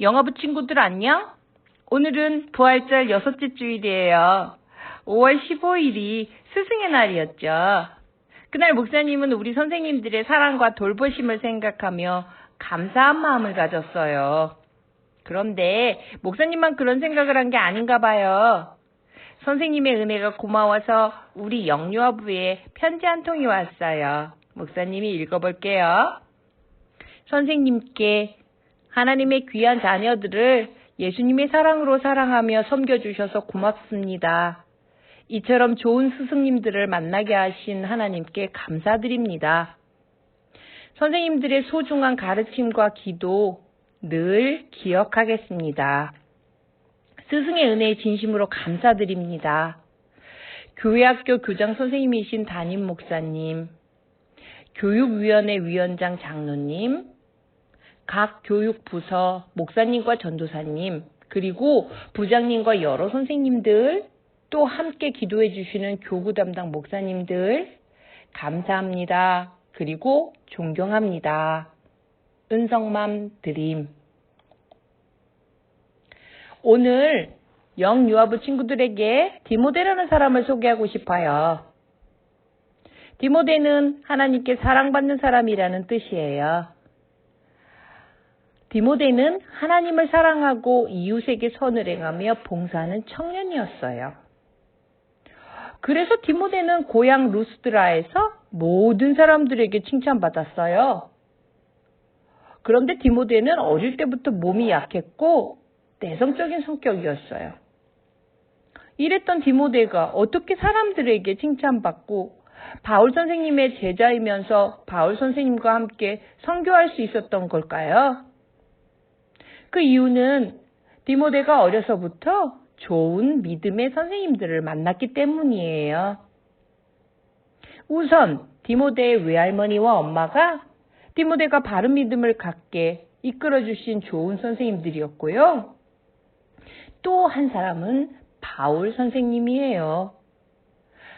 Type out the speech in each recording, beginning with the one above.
영화부 친구들 안녕? 오늘은 부활절 여섯째 주일이에요. 5월 15일이 스승의 날이었죠. 그날 목사님은 우리 선생님들의 사랑과 돌보심을 생각하며 감사한 마음을 가졌어요. 그런데 목사님만 그런 생각을 한 게 아닌가 봐요. 선생님의 은혜가 고마워서 우리 영유아부에 편지 한 통이 왔어요. 목사님이 읽어볼게요. 선생님께 하나님의 귀한 자녀들을 예수님의 사랑으로 사랑하며 섬겨주셔서 고맙습니다. 이처럼 좋은 스승님들을 만나게 하신 하나님께 감사드립니다. 선생님들의 소중한 가르침과 기도 늘 기억하겠습니다. 스승의 은혜에 진심으로 감사드립니다. 교회학교 교장 선생님이신 담임 목사님, 교육위원회 위원장 장로님, 각 교육부서 목사님과 전도사님, 그리고 부장님과 여러 선생님들, 또 함께 기도해 주시는 교구 담당 목사님들, 감사합니다. 그리고 존경합니다. 은성맘 드림. 오늘 영유아부 친구들에게 디모데라는 사람을 소개하고 싶어요. 디모데는 하나님께 사랑받는 사람이라는 뜻이에요. 디모데는 하나님을 사랑하고 이웃에게 선을 행하며 봉사하는 청년이었어요. 그래서 디모데는 고향 루스드라에서 모든 사람들에게 칭찬받았어요. 그런데 디모데는 어릴 때부터 몸이 약했고 내성적인 성격이었어요. 이랬던 디모데가 어떻게 사람들에게 칭찬받고 바울 선생님의 제자이면서 바울 선생님과 함께 선교할 수 있었던 걸까요? 그 이유는 디모데가 어려서부터 좋은 믿음의 선생님들을 만났기 때문이에요. 우선 디모데의 외할머니와 엄마가 디모데가 바른 믿음을 갖게 이끌어 주신 좋은 선생님들이었고요. 또 한 사람은 바울 선생님이에요.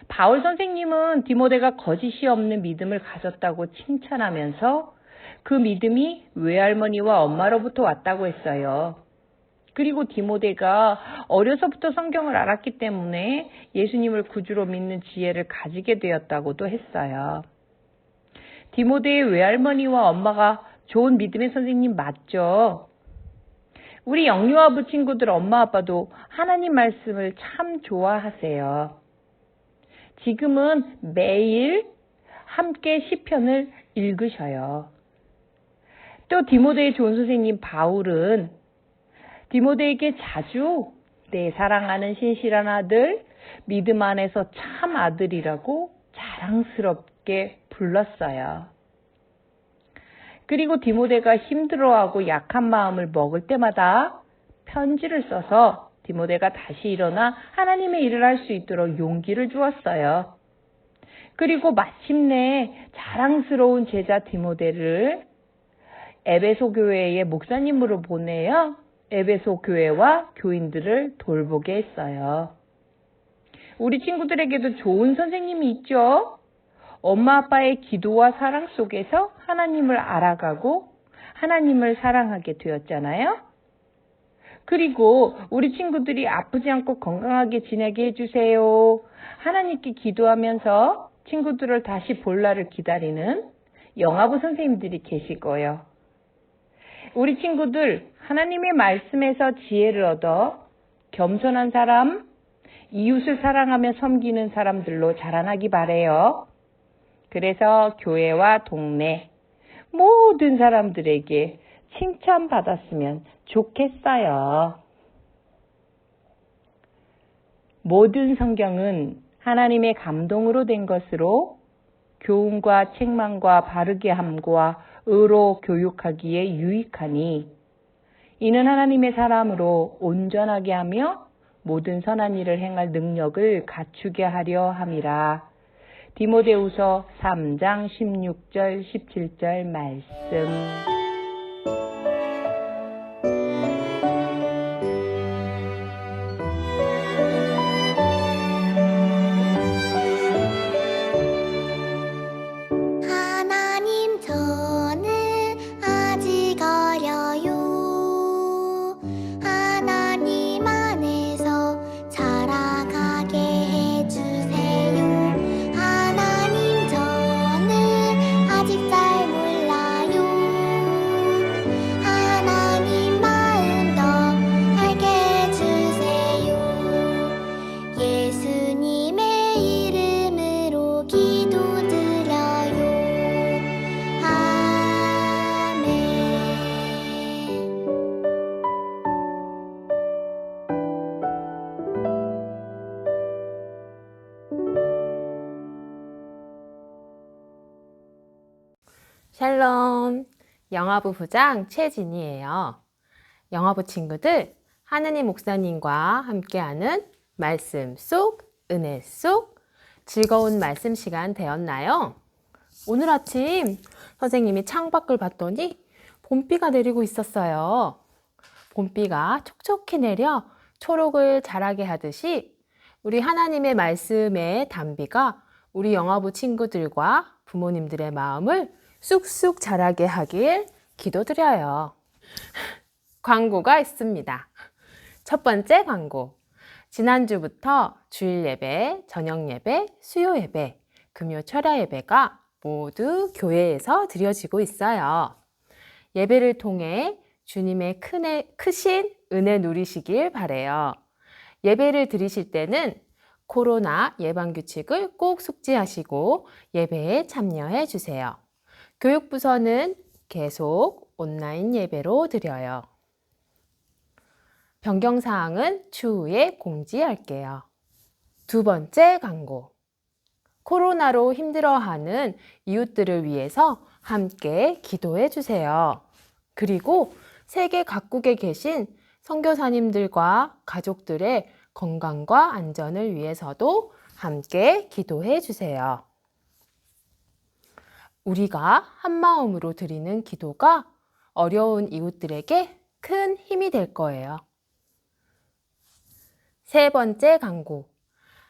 바울 선생님은 디모데가 거짓이 없는 믿음을 가졌다고 칭찬하면서 그 믿음이 외할머니와 엄마로부터 왔다고 했어요. 그리고 디모데가 어려서부터 성경을 알았기 때문에 예수님을 구주로 믿는 지혜를 가지게 되었다고도 했어요. 디모데의 외할머니와 엄마가 좋은 믿음의 선생님 맞죠? 우리 영유아부 친구들 엄마 아빠도 하나님 말씀을 참 좋아하세요. 지금은 매일 함께 시편을 읽으셔요. 또 디모데의 좋은 선생님 바울은 디모데에게 자주 내 사랑하는 신실한 아들, 믿음 안에서 참 아들이라고 자랑스럽게 불렀어요. 그리고 디모데가 힘들어하고 약한 마음을 먹을 때마다 편지를 써서 디모데가 다시 일어나 하나님의 일을 할 수 있도록 용기를 주었어요. 그리고 마침내 자랑스러운 제자 디모데를 에베소 교회의 목사님으로 보내어 에베소 교회와 교인들을 돌보게 했어요. 우리 친구들에게도 좋은 선생님이 있죠? 엄마 아빠의 기도와 사랑 속에서 하나님을 알아가고 하나님을 사랑하게 되었잖아요. 그리고 우리 친구들이 아프지 않고 건강하게 지내게 해주세요. 하나님께 기도하면서 친구들을 다시 볼 날을 기다리는 영화부 선생님들이 거예요. 우리 친구들 하나님의 말씀에서 지혜를 얻어 겸손한 사람, 이웃을 사랑하며 섬기는 사람들로 자라나기 바래요. 그래서 교회와 동네 모든 사람들에게 칭찬받았으면 좋겠어요. 모든 성경은 하나님의 감동으로 된 것으로 교훈과 책망과 바르게 함과 의로 교육하기에 유익하니 이는 하나님의 사람으로 온전하게 하며 모든 선한 일을 행할 능력을 갖추게 하려 함이라. 디모데우서 3장 16절 17절 말씀. 샬롬. 영화부 부장 최진이에요. 영화부 친구들, 하느님 목사님과 함께하는 말씀 속, 은혜 속, 즐거운 말씀 시간 되었나요? 오늘 아침 선생님이 창밖을 봤더니 봄비가 내리고 있었어요. 봄비가 촉촉히 내려 초록을 자라게 하듯이 우리 하나님의 말씀의 단비가 우리 영화부 친구들과 부모님들의 마음을 쑥쑥 자라게 하길 기도드려요. 광고가 있습니다. 첫 번째 광고. 지난주부터 주일 예배, 저녁 예배, 수요 예배, 금요 철야 예배가 모두 교회에서 드려지고 있어요. 예배를 통해 주님의 크네, 크신 은혜 누리시길 바래요. 예배를 드리실 때는 코로나 예방 규칙을 꼭 숙지하시고 예배에 참여해 주세요. 교육부서는 계속 온라인 예배로 드려요. 변경 사항은 추후에 공지할게요. 두 번째 광고. 코로나로 힘들어하는 이웃들을 위해서 함께 기도해 주세요. 그리고 세계 각국에 계신 선교사님들과 가족들의 건강과 안전을 위해서도 함께 기도해 주세요. 우리가 한 마음으로 드리는 기도가 어려운 이웃들에게 큰 힘이 될 거예요. 세 번째 광고.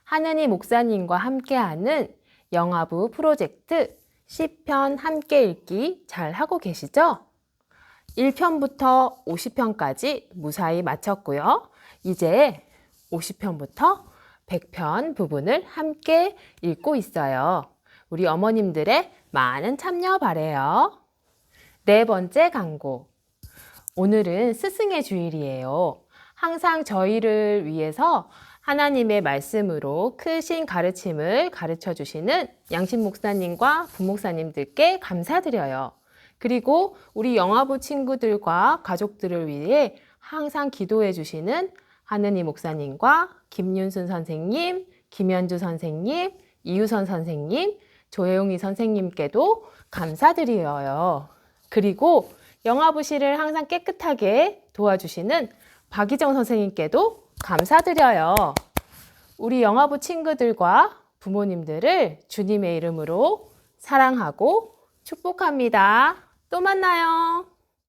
하느니 목사님과 함께하는 영화부 프로젝트 10편 함께 읽기 잘 하고 계시죠? 1편부터 50편까지 무사히 마쳤고요. 이제 50편부터 100편 부분을 함께 읽고 있어요. 우리 어머님들의 많은 참여 바래요. 네 번째 광고. 오늘은 스승의 주일이에요. 항상 저희를 위해서 하나님의 말씀으로 크신 가르침을 가르쳐 주시는 양심 목사님과 부목사님들께 감사드려요. 그리고 우리 영화부 친구들과 가족들을 위해 항상 기도해 주시는 하느니 목사님과 김윤순 선생님, 김현주 선생님, 이유선 선생님, 조혜용이 선생님께도 감사드려요. 그리고 영화부실을 항상 깨끗하게 도와주시는 박희정 선생님께도 감사드려요. 우리 영화부 친구들과 부모님들을 주님의 이름으로 사랑하고 축복합니다. 또 만나요.